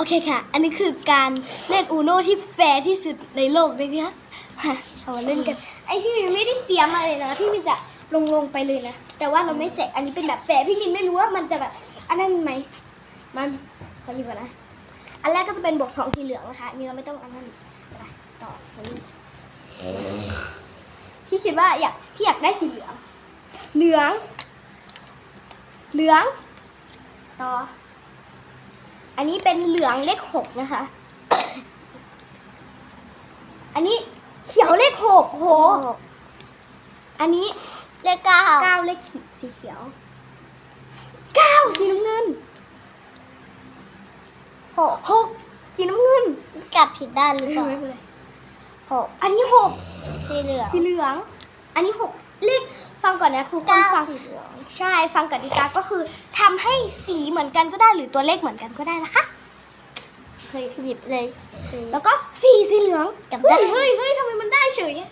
โอเคค่ะ อันนี้คือการเล่นอูโนที่แฟร์ที่สุดในโลกเลยเนี่ยมาเอามาเล่นกัน ไอพี่มินไม่ได้เตรียมมาเลยนะ พี่มินจะลงลงไปเลยนะ แต่ว่าเราไม่แจก อันนี้เป็นแบบแฟร์พี่มินไม่รู้ว่ามันจะแบบ อันนั้นไหม มันขอหยิบก่อนนะ อันแรกก็จะเป็นบวกสองสีเหลืองนะคะอันนี้เราไม่ต้องอันนั้นไปต่อพี่คิดว่าอยาก พี่อยากได้สีเหลือง เหลือง เหลือง ต่อ อันนี้เป็นเหลืองเลขหกนะคะ อันนี้เขียวเลขหกโห อันนี้เลขเก้าเก้าเลขขีดสีเขียวเก้าสีน้ำเงินหกหกสีน้ำเงินกลับผิดด้านหรือเปล่าไม่เป็นไรหกอันนี้หกสีเหลืองสีเหลือง อันนี้หกเลข ฟังก่อนนะครูคนเก้าฟังสีเหลืองใช่ฟังกติกาก็คือทำให้สีเหมือนกันก็ได้หรือตัวเลขเหมือนกันก็ได้นะคะเคยหยิบเลย แล้วก็สีสีเหลืองจำเฮ้ได้ยเฮ้ยเฮ้ยทำไมมันได้เฉยอะ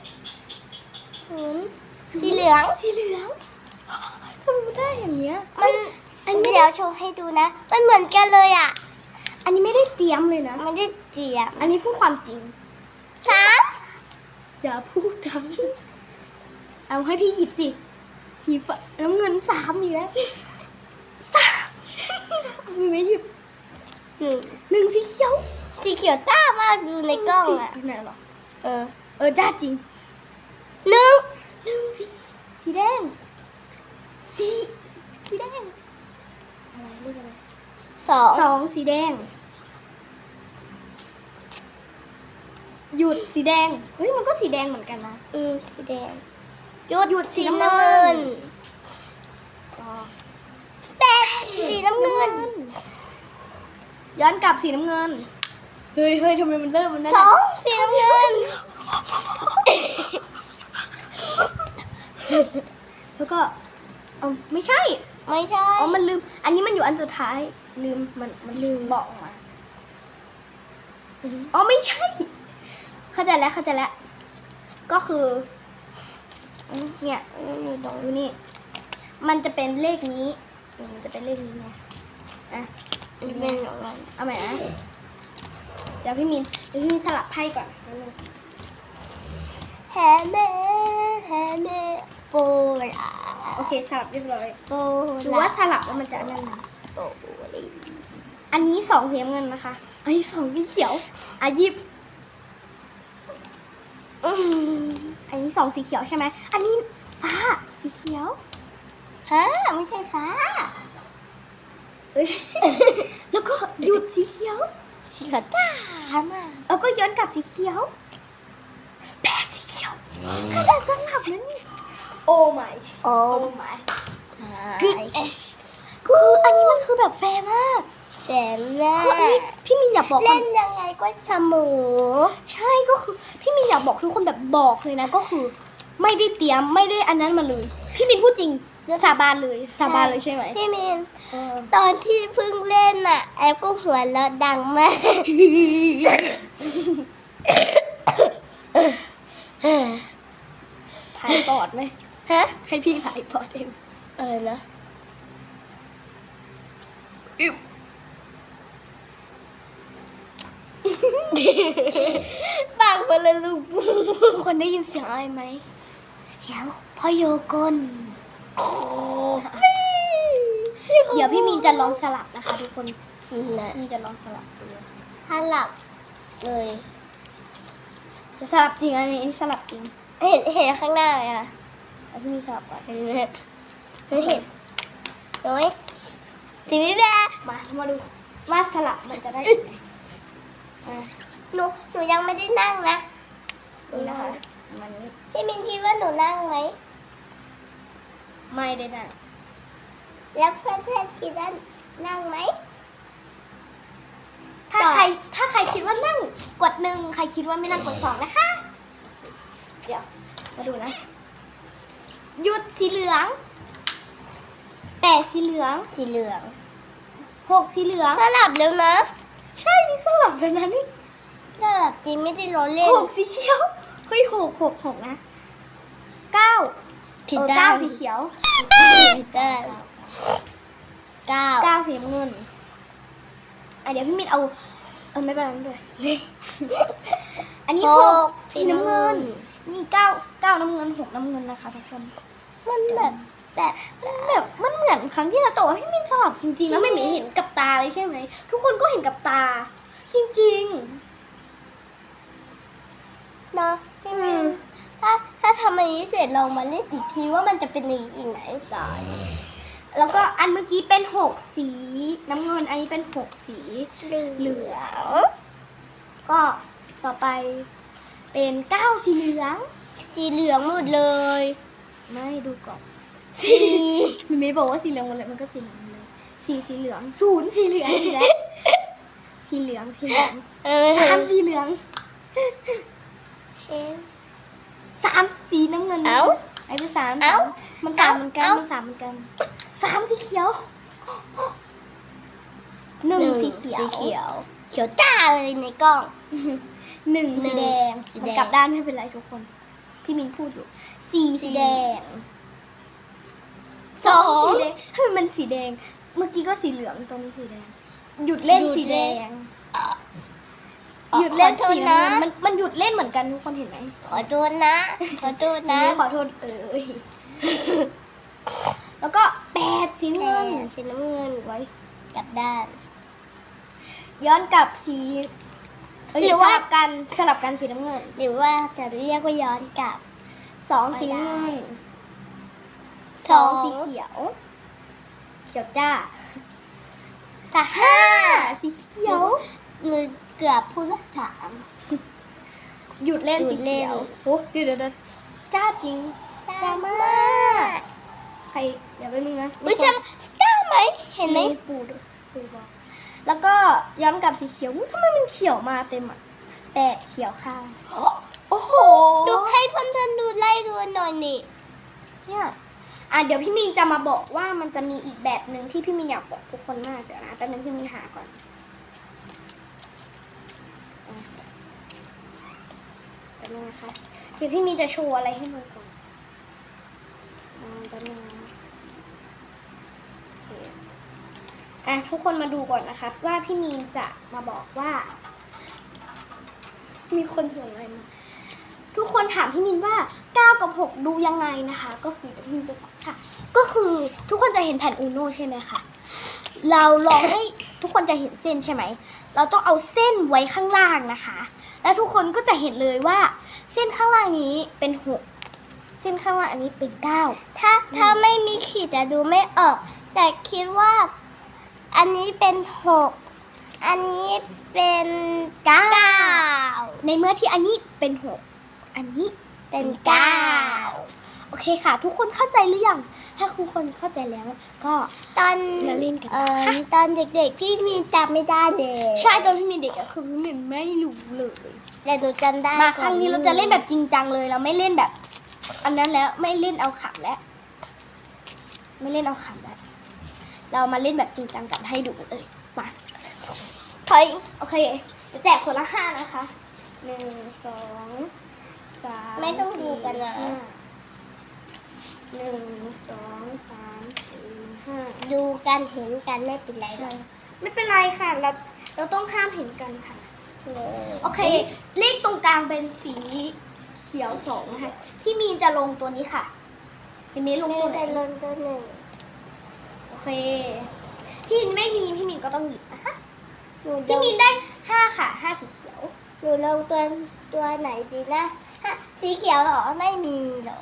ศูนย์สีเหลืองสีเหลืองทำไมมันได้อย่างเงี้ยมันอันนี้ไม่เดี๋ได้ยวโชว์ให้ดูนะ มันเหมือนกันเลยอะ อันนี้ไม่ได้เตรียมเลยนะมันได้เจียม อันนี้พูดความจริงสามอย่าพูดดัง เอาให้พี่หยิบสิสีฟ้าน้ำเงินสามอีกแล้วสามมีไหมหยิบหนึ่งหนึ่งสีเขียวสีเขียวต้ามากดูในกล้องอะสีไหนหรอเออ เออจ้าจริงหนึ่งหนึ่งสีสีแดงสีสีแดงอะไรเรียกอะไรสองสองสีแดง หยุดสีแดงเฮ้ยมันก็สีแดงเหมือนกันนะอืมสีแดง หยุดหยุดสีสีน้ำน้ำเงิเงินนต่อแปดสีน้ำเงิน ย้อนกลับสีน้ำเงิน เฮ้ยเฮ้ยทำไมมันเริ่มมันได้สองสีน้ำเงิน แล้วก็เออไม่ใช่ ไม่ใช่อ๋อ มันลืม อันนี้มันอยู่อันสุดท้าย ลืม มัน มันลืมบอกมา อ๋อ ไม่ใช่ เข้าใจแล้ว เข้าใจแล้ว ก็คือ เนี่ยอยู่ตรงดูนี่มันจะเป็นเลขนี้ มันจะเป็นเลขนี้ไงอะนี้เป็นอย่างนั้นเอาใหม่นะเดี๋ยวพี่มินเดี๋ยวพี่มินสลับไพ่ก่อนนิดนึงแฮเม่แฮเม่โปลาโอเคสลับเรียบร้อยโปหรือลาว่าสลับแล้วมันจะอันนั่นไหมโปลีอันนี้สองสีน้ำเงินนะคะ อันนี้สองสีเขียวอะหยิบ อืมอันนี้สองสีเขียวใช่ไหม อันนี้ฟ้าสีเขียวฮะไม่ใช่ฟ้าเอ้ยแล้วก็หยุดสีเขียวสีขาวจ้ามาแล้วก็ย้อนกลับสีเขียวแปดสีเขียวขนาดสลับนั้นนี่โอ้ my โอ้โอ้ my ก good s คืออันนี้มันคือแบบแฟร์มาก แสนแม่คืออันนี้พี่มินอยากบอกเล่นยังไงก็เสมอใช่ก็คือ พี่มินอยากบอกทุกคนแบบบอกเลยนะก็คือ ไม่ได้เตรียมไม่ได้อันนั้นมาเลย พี่มินพูดจริงสาบานเลยสาบานเลยใช่ไหมพี่มินเออตอนที่เพิ่งเล่นน่ะ แอปก็หัวเราะดังมากถ่ายปอดไหมฮะให้พี่ถ่ายปอดเองอะไรนะ ปากคนละลูกปูทุกคนได้ยินเสียงอะไรไหม เสียงพ่อโยกลเดี๋ยวพี่มีนจะลองสลับนะคะทุกคนนะพี่มีนจะลองสลับดูถ้าหลับเลย จะสลับจริงอันนี้อันนี้สลับจริง เห็นเห็นข้างหน้าไหมอะแล้วพี่มีนสลับก่อนเห็นไหมไม่เห็นโอ้ยสีวิแวมา มาดูว่าสลับมันจะได้ยังไงอะ หนูหนูยังไม่ได้นั่งนะนี่นะคะมันนี้พี่มินคิดว่าหนูนั่งไหมไม่ได้นะแล้วเพื่อนเพื่อนๆคิดว่านั่งไหมถ้าใครถ้าใครคิดว่านั่งกดหนึ่งใครคิดว่าไม่นั่งกดสองนะคะ เดี๋ยวมาดูนะหยุดสีเหลืองแปดสีเหลืองสีเหลืองหกสีเหลืองสลับแล้วนะ ใช่นี่สลับเลยนะนี่สลับจริงไม่ได้ล้อเล่นหกสีเขียวเฮ้ยหกหกหกนะเก้าผิดเออด้าเก้านสีเขียวผิดด้านเก้าเก้าสีน้ำเงินอะเดี๋ยวพี่มินเอาอไม่เป็นไรไม่เป็นไรอันนี้หหกกสีน้ำเงินนี่เก้าเก้าน้ำเงินหกน้ำเงินนะคะทุกคนมันแบบ แบบมันแบบมันเหมือนครั้งที่เราตกว่าพี่มินสลับจริง ๆ แล้วไม่มีเห็นกับตาเลยใช่ไหมทุกคนก็เห็นกับตา จริงเนาะพี่มินอืมถ้าถ้าทำอันนี้เสร็จลองมาเล่นอีกทีว่ามันจะเป็นอีกไหนๆได้แล้วก็อันเมื่อกี้เป็นหกสี น้ำเงินอันนี้เป็นหกสีเหลืองก็ต่อไปเป็นเก้าสีเหลือง สีเหลืองหมดเลย ไม่ดูก่อน สีมันไม่บอกว่าสีเหลืองหมดเลยมันก็สีเหลืองหมดเลยสีสีเหลืองศูนย์สีเหลืองอีกแล้วสีเหลืองสีเหลืองเออสามสีเหลืองเอ๊ะสามสีน้ำเงินเอ้าไอ้เป็นสามเอ้ามันสามเหมือนกันเอ้ามันสามเหมือนกันสามสีเขียวหนึ่งสีเขียวสีเขียว เขียวจ้าเลยในกล้องหนึ่งหนึ่สีงแดงสีมันแดงกลับด้านไม่เป็นไรทุกคน พี่มินพูดอยู่สี่สีแดง สองสีแดงทำไมมันสีแดง เมื่อกี้ก็สีเหลืองตรงนี้สีแดง หยุดเล่นสีแดง หยุดเล่นขอโทษสีน้ำเงินนะมันมันหยุดเล่นเหมือนกันทุกคนเห็นไหมขอโทษนะ ขอโทษนะ ขอโทษเอ้ยแล้วก็แปดสีน้ำแม่เงินสีน้ำเงินไว้กลับด้าน ย้อนกลับสีเอ้ยหรือว่าสลับกันสลับกันสีน้ำเงิน หรือว่าจะเรียกว่าย้อนกลับสองสีน้ำเงิน สสอองงสีเขียว เขียวจ้าจะห้าสีเขียวหรือเกือบพูดว่าสามหยุดเล่นหยุสีดเล่เขีนยวโอ้เดี๋ยวเดี๋ยวเดี๋ยวจ้าจริงจ้ามากใครอย่าไปมึงนะอุ้ยจะกล้าไหมเห็นไหมปูด้วยปูบอกแล้วก็ย้อนกลับสีเขียวอุ๊ยทำไมมันเขียวมาเต็มอะแปดเขียวค่ะโอ้โห ดูให้เพื่อนๆดูไล่ดูหน่อยนี่เนี่ย อะเดี๋ยวพี่มีนจะมาบอกว่ามันจะมีอีกแบบหนึ่งที่พี่มีนอยากบอกทุกคนมากเดี๋ยวนะแป๊บนึงพี่มีนหาก่อนอะแป๊บนึงนะคะเดี๋ยวพี่มีนจะโชว์อะไรให้ดูก่อนอ่าแป๊บนึงนะโอเคอะทุกคนมาดูก่อนนะคะว่าพี่มีนจะมาบอกว่า มีคนส่งอะไรมา ทุกคนถามพี่มินว่า 9 กับ 6 ดูยังไงนะคะ ก็คือเดี๋ยวพี่มินจะสอนค่ะ ก็คือทุกคนจะเห็นแผ่นอูโนใช่ไหมคะเราลองให้ทุกคนจะเห็นเส้นใช่ไหม เราต้องเอาเส้นไว้ข้างล่างนะคะ แล้วทุกคนก็จะเห็นเลยว่า เส้นข้างล่างนี้เป็น 6 เส้นข้างล่างอันนี้เป็น9ถ้าถ้าไม่มีขีดจะดูไม่ออก แต่คิดว่าอันนี้เป็นหกอันนี้เป็น9เก้าในเมื่อที่อันนี้เป็น 6 อันนี้เป็นเก้าโอเคค่ะ ทุกคนเข้าใจหรือยังถ้าทุกคนเข้าใจแล้วก็ตอนมาเล่นกันเอ่อนะคะตอนเด็กๆพี่มีจำไม่ได้เลยใช่ตอนที่มีเด็กอะคือพี่มินไม่รู้เลยแต่หนูจำได้มาครั้งนี้เราจะเล่นแบบจริงจังเลยเราไม่เล่นแบบ อันนั้นแล้วไม่เล่นเอาขำแล้ว ไม่เล่นเอาขำแล้วเรามาเล่นแบบจริงจังกันให้ดูเลยมาถอยโอเคจะแจกคนละห้านะคะหนึ่งสอง สามไม่ต้องดูกันนะ สี่ห้าหนึ่งสองสามสี่ห้าดูกันเห็นกันไม่เป็นไรหรใช่อกไม่เป็นไรค่ะเราเราต้องข้ามเห็นกันค่ะเลยโอเค เลขตรงกลางเป็นสีเขียวสองนะคะพี่มีนจะลงตัวนี้ค่ะพี่มีนลงนี่ตัวไหนเป็นลนตัวหนึ่งโอเค พี่มินไม่มีพี่มีนก็ต้องหยิบนะคะ หนูพี่มีนได้ห้าค่ะห้าสีเขียว หนูลงตัวตัวไหนดีนะฮะสีเขียวเหรอไม่มีเหรอ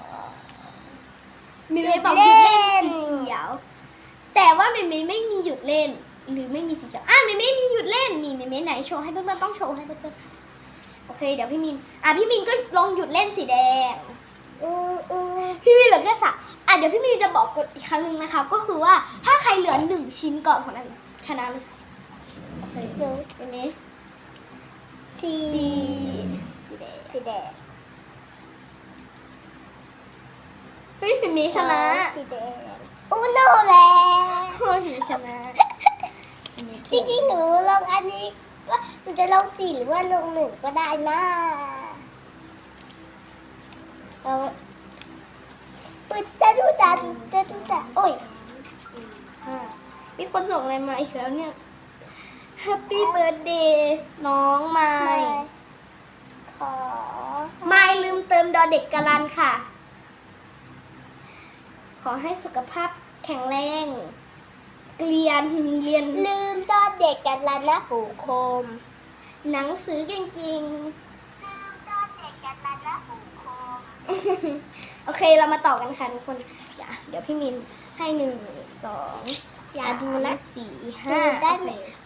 มีไม่บอกหหยุยุดดเล่เล่นนสีเขียว แต่ว่าเมย์ไม่มีหยุดเล่น หรือไม่มีสีเขียวอะเมย์ไม่มีหยุดเล่นนี่เมย์ไหนโชว์ให้เพื่อนๆต้องโชว์ให้เพื่อนๆค่ะโอเค เดี๋ยวพี่มินอะพี่มินก็ลองหยุดเล่นสีแดงอืออือพี่มีเหลือแค่สามอะเดี๋ยวพี่มีจะบอกกฎอีกครั้งหนึ่งนะคะ ก็คือว่าถ้าใครเหลือหนึ่งชิ้นก่อนคนนั้นชนะเลยค่ะโอเคหนูอันนี้สี สีสีแดงสีแดงเฮ้ยพี่มีชนะสีแดงอูโน่แล้วโอ้ยพี่ชนะอันนี้จริงๆหนูลงอันนี้ว่าหนูจะลงสี่หรือว่าลงหนึ่งก็ได้นะเอาปึ๊ดจะดูตาจะดูตาโอ้ยห้ามีคนส่งอะไรมาอีกแล้วเนี่ย Happy Birthday น้องไม้ขอไม้ลืมเติมดอเด็กกะลันค่ะ ขอให้สุขภาพแข็งแรงเกลียนเรียนลืมตอนเด็กกันแล้วนะปูโคม หนังสือเก่งลืมตอนเด็กกันแล้วนะปูโคมๆโอเคเรามาต่อกันค่ะทุกคนอย่าเดี๋ยวพี่มินให้หนึ่งสองอย่าดูนะสามสี่ห้าดูได้ไหมโอ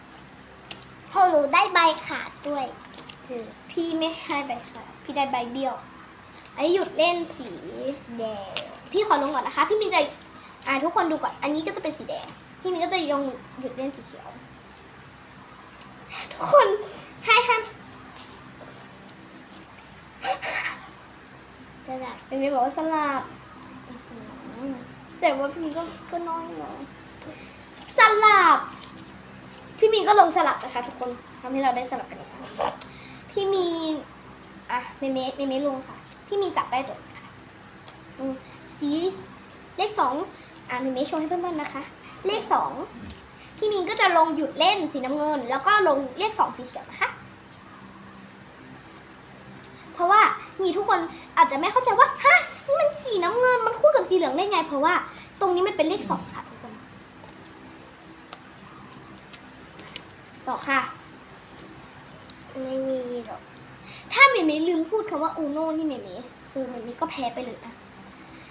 เค พอหนูได้ใบขาดด้วยพี่ไม่ให้ใบค่ะพี่ได้ใบเบี้ยว อันนี้หยุดเล่นสีแดง พี่ขอลงก่อนนะคะ พี่มินจะอ่าทุกคนดูก่อน อันนี้ก็จะเป็นสีแดง พี่มินก็จะยงหยุดเล่นสีเขียว ทุกคนให้ห้ามกระดาษเป็นมิบอกว่าสลับ แต่ว่าพี่มินก็ก็น้อยเนาะสลับ พี่มินก็ลงสลับนะคะ ทุกคนทำให้เราได้สลับกันอีกครั้งพี่มีนอะเมเมเมเมลงค่ะ พี่มีนจับได้ตัวนี้ค่ะอืมสีเลขสองอะเมเมโชว์ให้เพื่อนๆนะคะ เลขสองพี่มีนก็จะลงหยุดเล่นสีน้ำเงิน แล้วก็ลงเลขสองสีเขียวนะคะเพราะว่านี่ทุกคนอาจจะไม่เข้าใจว่าฮะนี่มันสีน้ำเงินมันคู่กับสีเหลืองได้ไง เพราะว่าตรงนี้มันเป็นเลขสองค่ะทุกคน ต่อค่ะ ไม่มีหรอก ถ้าเมเมลืมพูดคำว่าอูโน่นี่เมเมคือเมเมก็แพ้ไปเลยนะ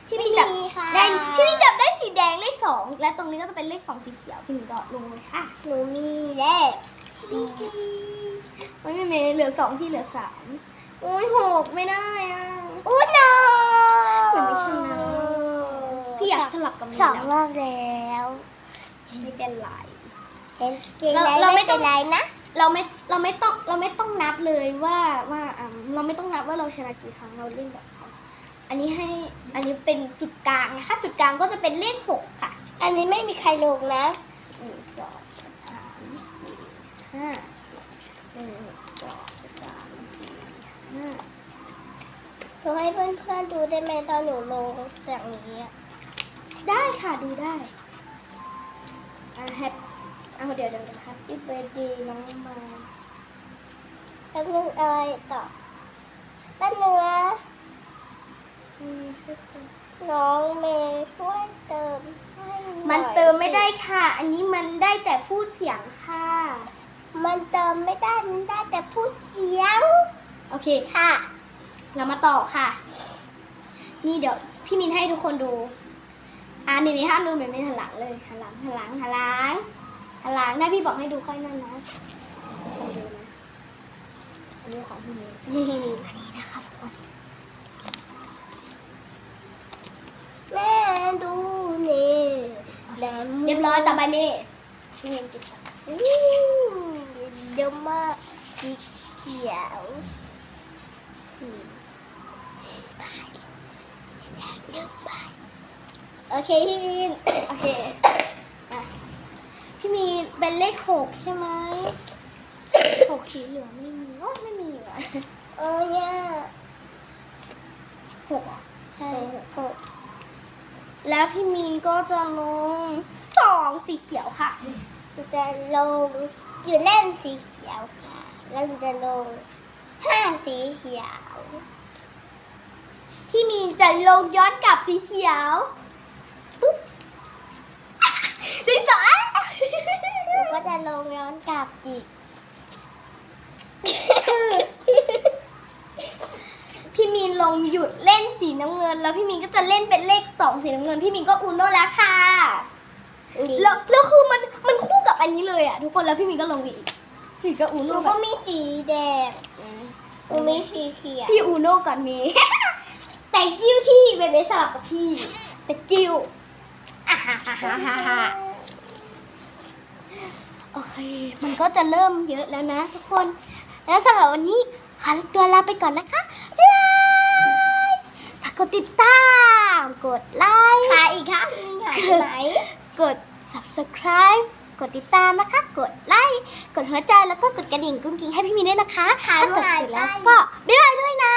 พี่มีจับมีค่ะได้พี่มีจับได้สีแดงเลขสองและตรงนี้ก็จะเป็นเลขสองสีเขียวพี่มีก็ลงเลยค่ะหนูมีเลขสี่โอ้ยเมเมเหลือสองพี่เหลือสามโอ้ยหกไม่ได้อะอุโนมันไม่ชนะพี่อยากสลับกับเมสองแล้วรอบแล้วไม่เป็นไร เป็นเกมเราไรเราไม่ไม่ต้เป็องนไรนะ เราไม่เราไม่ต้องเราไม่ต้องนับเลยว่าว่าอ่าเราไม่ต้องนับว่าเราชนะกี่ครั้งเราเล่นแบบเขาอันนี้ให้อันนี้เป็นจุดกลางนะคะจุดกลางก็จะเป็นเลขหกค่ะ อันนี้ไม่มีใครลงนะหนึ่งสองสามสี่ห้าหนึ่งสองสามสี่ห้าหนูให้เพื่อนๆดูได้ไหมตอนหนูลงอย่างนี้อะได้ค่ะดูได้อ่าแฮป เอาเดี๋ยวเดี๋ยวเดี๋ยวครับที่เบอร์ดีน้องมาแป๊บนึงอะไรต่อแป๊บนึงนะอืมช่วยเติมน้องเมย์ช่วยเติมให้หอยมันเติมไม่ได้ค่ะ อันนี้มันได้แต่พูดเสียงค่ะ มันเติมไม่ได้ มันได้แต่พูดเสียง โอเค ค่ะ เรามาต่อค่ะ นี่เดี๋ยวพี่มินให้ทุกคนดู อ่าเมย์ไม่ห้ามดูเมย์ไม่หันหลังเลยหันหลังหันหลังหันหลัง หันหลังถ้าพี่บอกให้ดูค่อยนั่นนะลองดูนะอันนี้ของพี่มินนี่อันนี้นะคะทุกคนแม่ดูนี่แหลมเรียบร้อยต่อไปเมย์พี่มินกินก่อนอู้เยอะมากสีเขียวสีใบสีแดงหนึ่งใบโอเคพี่วินโอเคอะพี่มีน เป็นเลขหกใช่ไหมหกสีเหลืองไม่มีโอ้ไม่มีว่ะเออเนี่ยหกใช่หกแล้วพี่มีนก็จะลงสองสีเขียวค่ะจะลงอยู่เล่นสีเขียวค่ะ แล้วจะลงห้าสีเขียวพี่มีนจะลงย้อนกลับสีเขียวปุ๊บดีสอง หนูก็จะ ลงย้อนกลับอีก พี่มีนลงหยุดเล่นสีน้ำเงิน แล้วพี่มีนก็จะเล่นเป็นเลขสองสีน้ำเงิน พี่มีนก็อูโน่แล้วค่ะแล้วแล้วคือมันมันคู่กับอันนี้เลยอะทุกคนแล้วพี่มีนก็ลงอีกพี่ก็อูหนูโน่ก็กับมีสีแดงหนูมีสีเขียวพี่อูโน่ก่อนเมย์ แต่กิ้วที่เบเบสลับกับพี่ แต่กิ้วอ่าฮ่าฮ่าฮ่าฮ่าฮ่า โอเค มันก็จะเริ่มเยอะแล้วนะทุกคน แล้วสำหรับวันนี้ขอตัวลาไปก่อนนะคะบ๊ายบายฝากกดติดตาม กดไลค์ขาอีกครั้งหนึงค่ะไหนกด subscribe กดติดตามนะคะ กดไลค์ กดหัวใจ แล้วก็กดกระดิ่งกุ้งกิ้งให้พี่มีนด้วยนะคะขาถ้ากดหายเสร็จไปแล้วก็บ๊ายบายด้วยนะ